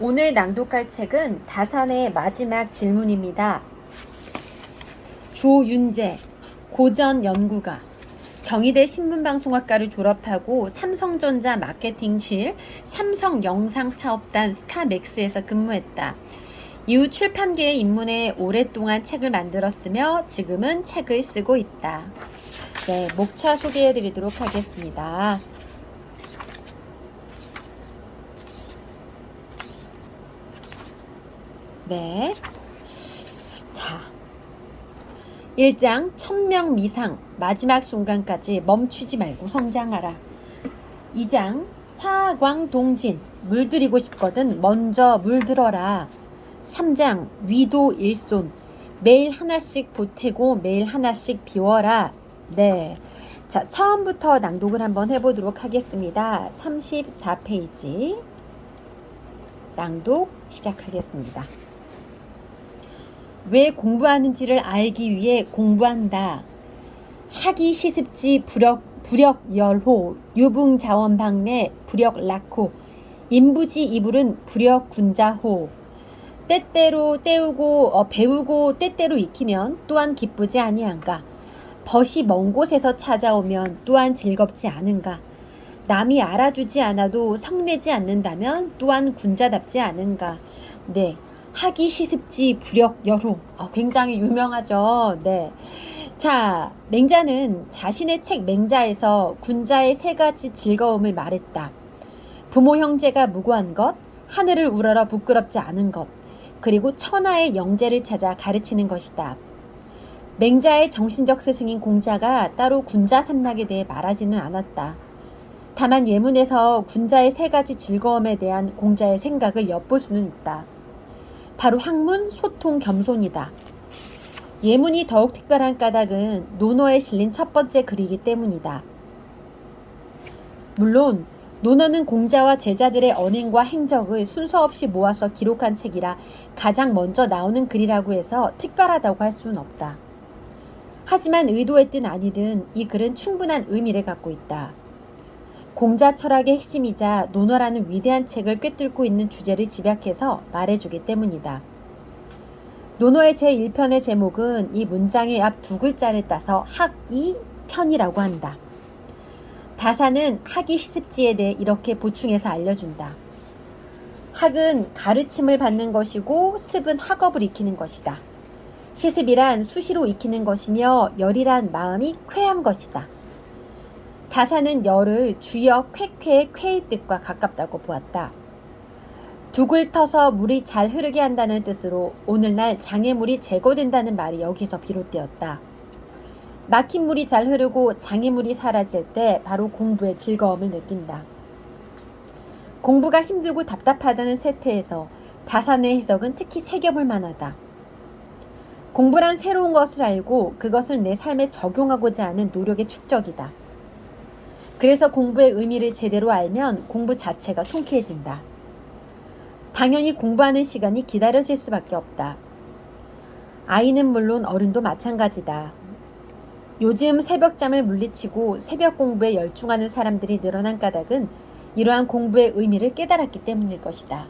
오늘 낭독할 책은 다산의 마지막 질문입니다. 조윤재, 고전 연구가 경희대 신문방송학과를 졸업하고 삼성전자 마케팅실 삼성영상사업단 스타맥스에서 근무했다. 이후 출판계에 입문해 오랫동안 책을 만들었으며 지금은 책을 쓰고 있다. 네, 목차 소개해 드리도록 하겠습니다. 네. 자. 1장 천명 미상 마지막 순간까지 멈추지 말고 성장하라. 2장 화광동진 물들이고 싶거든 먼저 물들어라. 3장 위도 일손 매일 하나씩 보태고 매일 하나씩 비워라. 네. 자, 처음부터 낭독을 한번 해보도록 하겠습니다. 34페이지. 낭독 시작하겠습니다. 왜 공부하는지를 알기 위해 공부한다. 학이 시습지 부력 부력 열호 유붕 자원 방내 부력 락호 인부지 이불은 부력 군자호. 때때로 때우고 어, 배우고 때때로 익히면 또한 기쁘지 아니한가? 벗이 먼 곳에서 찾아오면 또한 즐겁지 않은가? 남이 알아주지 않아도 성내지 않는다면 또한 군자답지 않은가? 네 학이 시습지 부력 여호 아, 굉장히 유명하죠 네. 자, 맹자는 자신의 책 맹자에서 군자의 세 가지 즐거움을 말했다. 부모 형제가 무고한 것, 하늘을 우러러 부끄럽지 않은 것, 그리고 천하의 영재를 찾아 가르치는 것이다. 맹자의 정신적 스승인 공자가 따로 군자 삼락에 대해 말하지는 않았다. 다만 예문에서 군자의 세 가지 즐거움에 대한 공자의 생각을 엿볼 수는 있다. 바로 학문, 소통, 겸손이다. 예문이 더욱 특별한 까닭은 논어에 실린 첫 번째 글이기 때문이다. 물론 논어는 공자와 제자들의 언행과 행적을 순서 없이 모아서 기록한 책이라 가장 먼저 나오는 글이라고 해서 특별하다고 할 수는 없다. 하지만 의도했든 아니든 이 글은 충분한 의미를 갖고 있다. 공자 철학의 핵심이자 논어라는 위대한 책을 꿰뚫고 있는 주제를 집약해서 말해주기 때문이다. 논어의 제1편의 제목은 이 문장의 앞 두 글자를 따서 학이 편이라고 한다. 다사는 학이 시습지에 대해 이렇게 보충해서 알려준다. 학은 가르침을 받는 것이고 습은 학업을 익히는 것이다. 시습이란 수시로 익히는 것이며 열이란 마음이 쾌한 것이다. 다사는 열을 주여 쾌쾌의 쾌의 뜻과 가깝다고 보았다. 둑을 터서 물이 잘 흐르게 한다는 뜻으로 오늘날 장애물이 제거된다는 말이 여기서 비롯되었다. 막힌 물이 잘 흐르고 장애물이 사라질 때 바로 공부의 즐거움을 느낀다. 공부가 힘들고 답답하다는 세태에서 다산의 해석은 특히 새겨볼 만하다. 공부란 새로운 것을 알고 그것을 내 삶에 적용하고자 하는 노력의 축적이다. 그래서 공부의 의미를 제대로 알면 공부 자체가 통쾌해진다. 당연히 공부하는 시간이 기다려질 수밖에 없다. 아이는 물론 어른도 마찬가지다. 요즘 새벽잠을 물리치고 새벽 공부에 열중하는 사람들이 늘어난 까닭은 이러한 공부의 의미를 깨달았기 때문일 것이다.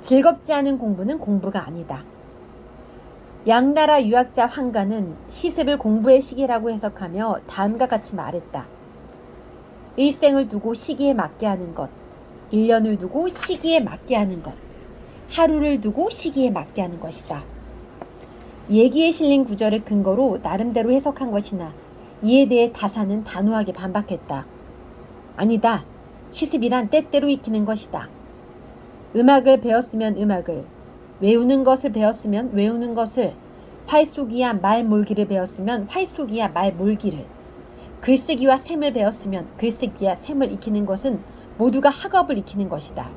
즐겁지 않은 공부는 공부가 아니다. 양나라 유학자 황가는 시습을 공부의 시기라고 해석하며 다음과 같이 말했다. 일생을 두고 시기에 맞게 하는 것, 1년을 두고 시기에 맞게 하는 것, 하루를 두고 시기에 맞게 하는 것이다. 얘기에 실린 구절을 근거로 나름대로 해석한 것이나 이에 대해 다사는 단호하게 반박했다. 아니다. 시습이란 때때로 익히는 것이다. 음악을 배웠으면 음악을, 외우는 것을 배웠으면 외우는 것을, 활쏘기야 말 몰기를 배웠으면 활쏘기야 말 몰기를, 글쓰기와 셈을 배웠으면 글쓰기야 셈을 익히는 것은 모두가 학업을 익히는 것이다.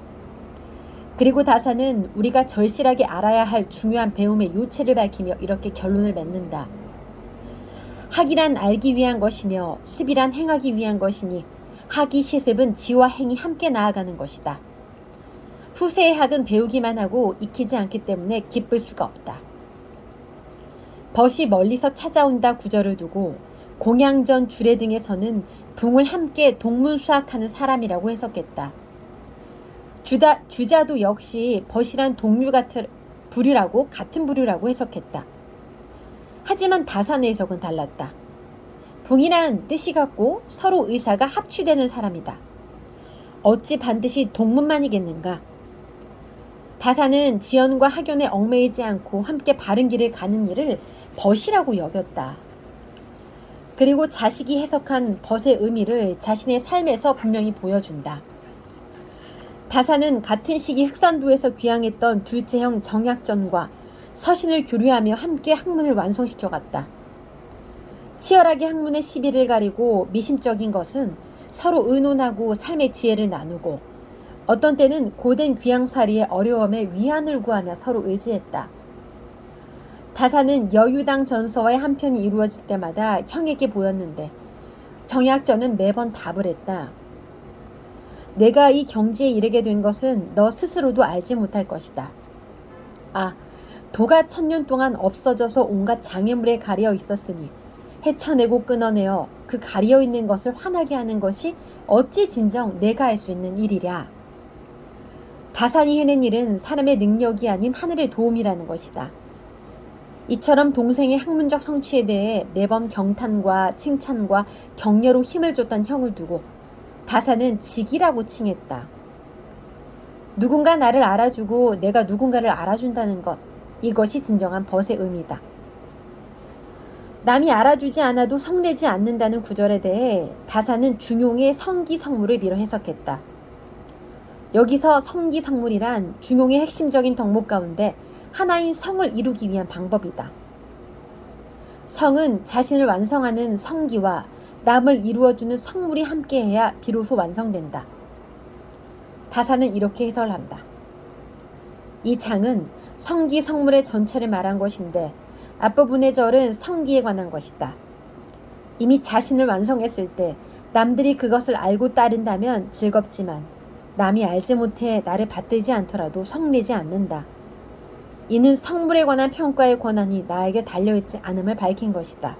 그리고 다사는 우리가 절실하게 알아야 할 중요한 배움의 요체를 밝히며 이렇게 결론을 맺는다. 학이란 알기 위한 것이며 습이란 행하기 위한 것이니 학이 시습은 지와 행이 함께 나아가는 것이다. 후세의 학은 배우기만 하고 익히지 않기 때문에 기쁠 수가 없다. 벗이 멀리서 찾아온다 구절을 두고 공양전 주례 등에서는 붕을 함께 동문수학하는 사람이라고 해석했다. 주다, 주자도 역시 벗이란 동류 같은 부류라고 같은 부류라고 해석했다. 하지만 다산의 해석은 달랐다. 붕이란 뜻이 같고 서로 의사가 합치되는 사람이다. 어찌 반드시 동문만이겠는가? 다산은 지연과 학연에 얽매이지 않고 함께 바른 길을 가는 일을 벗이라고 여겼다. 그리고 자식이 해석한 벗의 의미를 자신의 삶에서 분명히 보여준다. 다산은 같은 시기 흑산도에서 귀향했던 둘째 형 정약전과 서신을 교류하며 함께 학문을 완성시켜 갔다. 치열하게 학문의 시비를 가리고 미심적인 것은 서로 의논하고 삶의 지혜를 나누고 어떤 때는 고된 귀향살이의 어려움에 위안을 구하며 서로 의지했다. 다사는 여유당 전서와의 한 편이 이루어질 때마다 형에게 보였는데 정약전은 매번 답을 했다. 내가 이 경지에 이르게 된 것은 너 스스로도 알지 못할 것이다. 아, 도가 천년 동안 없어져서 온갖 장애물에 가려 있었으니 헤쳐내고 끊어내어 그 가려 있는 것을 환하게 하는 것이 어찌 진정 내가 할 수 있는 일이랴. 다산이 해낸 일은 사람의 능력이 아닌 하늘의 도움이라는 것이다. 이처럼 동생의 학문적 성취에 대해 매번 경탄과 칭찬과 격려로 힘을 줬던 형을 두고 다사는 직이라고 칭했다. 누군가 나를 알아주고 내가 누군가를 알아준다는 것, 이것이 진정한 벗의 의미다. 남이 알아주지 않아도 성내지 않는다는 구절에 대해 다사는 중용의 성기 성물을 밀어 해석했다. 여기서 성기성물이란 중용의 핵심적인 덕목 가운데 하나인 성을 이루기 위한 방법이다. 성은 자신을 완성하는 성기와 남을 이루어주는 성물이 함께해야 비로소 완성된다. 다사는 이렇게 해설한다. 이 장은 성기 성물의 전체를 말한 것인데 앞부분의 절은 성기에 관한 것이다. 이미 자신을 완성했을 때 남들이 그것을 알고 따른다면 즐겁지만 남이 알지 못해 나를 받들지 않더라도 성내지 않는다. 이는 성물에 관한 평가의 권한이 나에게 달려있지 않음을 밝힌 것이다.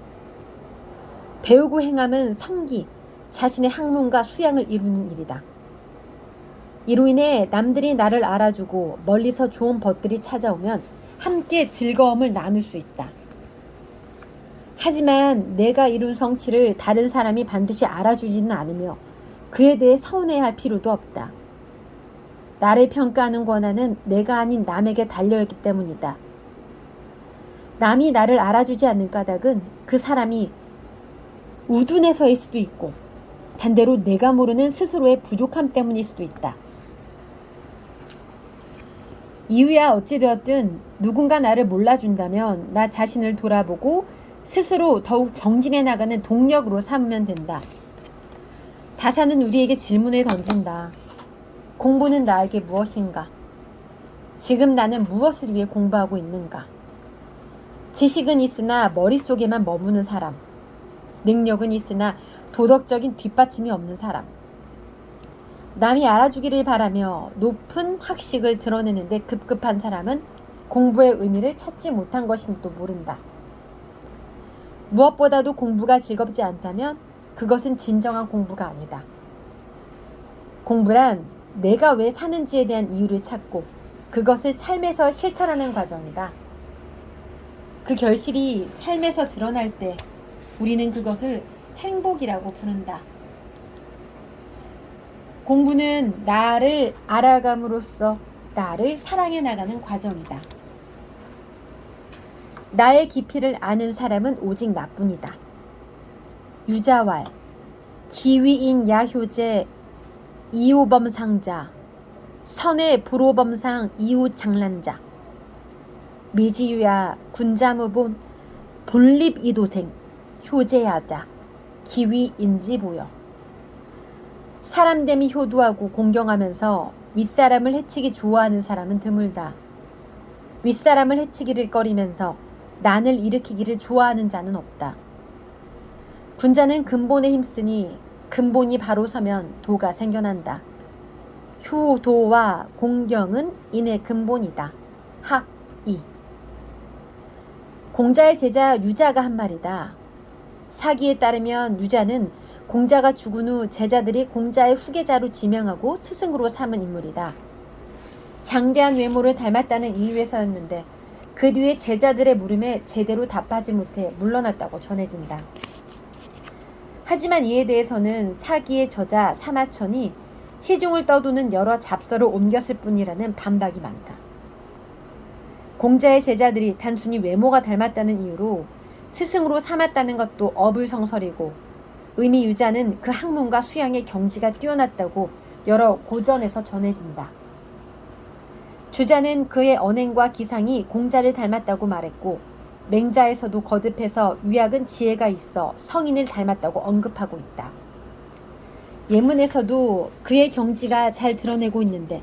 배우고 행함은 성기, 자신의 학문과 수양을 이루는 일이다. 이로 인해 남들이 나를 알아주고 멀리서 좋은 벗들이 찾아오면 함께 즐거움을 나눌 수 있다. 하지만 내가 이룬 성취를 다른 사람이 반드시 알아주지는 않으며 그에 대해 서운해할 필요도 없다. 나를 평가하는 권한은 내가 아닌 남에게 달려있기 때문이다. 남이 나를 알아주지 않는 까닭은 그 사람이 우둔해서일 수도 있고 반대로 내가 모르는 스스로의 부족함 때문일 수도 있다. 이유야 어찌되었든 누군가 나를 몰라준다면 나 자신을 돌아보고 스스로 더욱 정진해 나가는 동력으로 삼으면 된다. 다사는 우리에게 질문을 던진다. 공부는 나에게 무엇인가? 지금 나는 무엇을 위해 공부하고 있는가? 지식은 있으나 머릿속에만 머무는 사람. 능력은 있으나 도덕적인 뒷받침이 없는 사람. 남이 알아주기를 바라며 높은 학식을 드러내는데 급급한 사람은 공부의 의미를 찾지 못한 것인지도 모른다. 무엇보다도 공부가 즐겁지 않다면 그것은 진정한 공부가 아니다. 공부란 내가 왜 사는지에 대한 이유를 찾고 그것을 삶에서 실천하는 과정이다. 그 결실이 삶에서 드러날 때 우리는 그것을 행복이라고 부른다. 공부는 나를 알아감으로써 나를 사랑해 나가는 과정이다. 나의 깊이를 아는 사람은 오직 나뿐이다. 유자왈, 기위인 야효제, 이호범상자, 선의 불호범상 이후 장란자, 미지유야 군자무본 본립이도생, 효제하자, 기위인지 보여. 사람됨이 효도하고 공경하면서 윗사람을 해치기 좋아하는 사람은 드물다. 윗사람을 해치기를 꺼리면서 난을 일으키기를 좋아하는 자는 없다. 군자는 근본에 힘쓰니 근본이 바로 서면 도가 생겨난다. 효도와 공경은 인의 근본이다. 학, 이. 공자의 제자 유자가 한 말이다. 사기에 따르면 유자는 공자가 죽은 후 제자들이 공자의 후계자로 지명하고 스승으로 삼은 인물이다. 장대한 외모를 닮았다는 이유에서였는데 그 뒤에 제자들의 물음에 제대로 답하지 못해 물러났다고 전해진다. 하지만 이에 대해서는 사기의 저자 사마천이 시중을 떠도는 여러 잡서를 옮겼을 뿐이라는 반박이 많다. 공자의 제자들이 단순히 외모가 닮았다는 이유로 스승으로 삼았다는 것도 어불성설이고 의미 유자는 그 학문과 수양의 경지가 뛰어났다고 여러 고전에서 전해진다. 주자는 그의 언행과 기상이 공자를 닮았다고 말했고 맹자에서도 거듭해서 유약은 지혜가 있어 성인을 닮았다고 언급하고 있다. 예문에서도 그의 경지가 잘 드러내고 있는데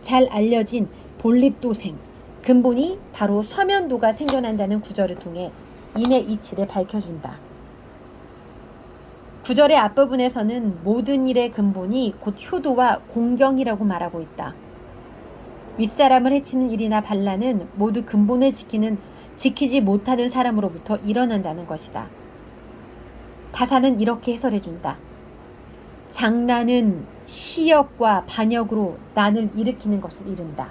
잘 알려진 본립도생 근본이 바로 서면도가 생겨난다는 구절을 통해 인의 이치를 밝혀준다. 구절의 앞부분에서는 모든 일의 근본이 곧 효도와 공경이라고 말하고 있다. 윗사람을 해치는 일이나 반란은 모두 근본을 지키는 지키지 못하는 사람으로부터 일어난다는 것이다. 다사는 이렇게 해설해준다. 장난은 시역과 반역으로 난을 일으키는 것을 이른다.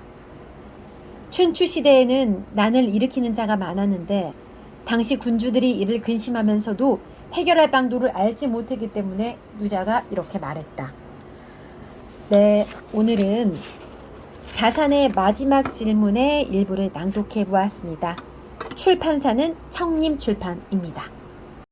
춘추 시대에는 난을 일으키는 자가 많았는데 당시 군주들이 이를 근심하면서도 해결할 방도를 알지 못했기 때문에 유자가 이렇게 말했다. 네, 오늘은 다산의 마지막 질문의 일부를 낭독해 보았습니다. 출판사는 청림 출판입니다.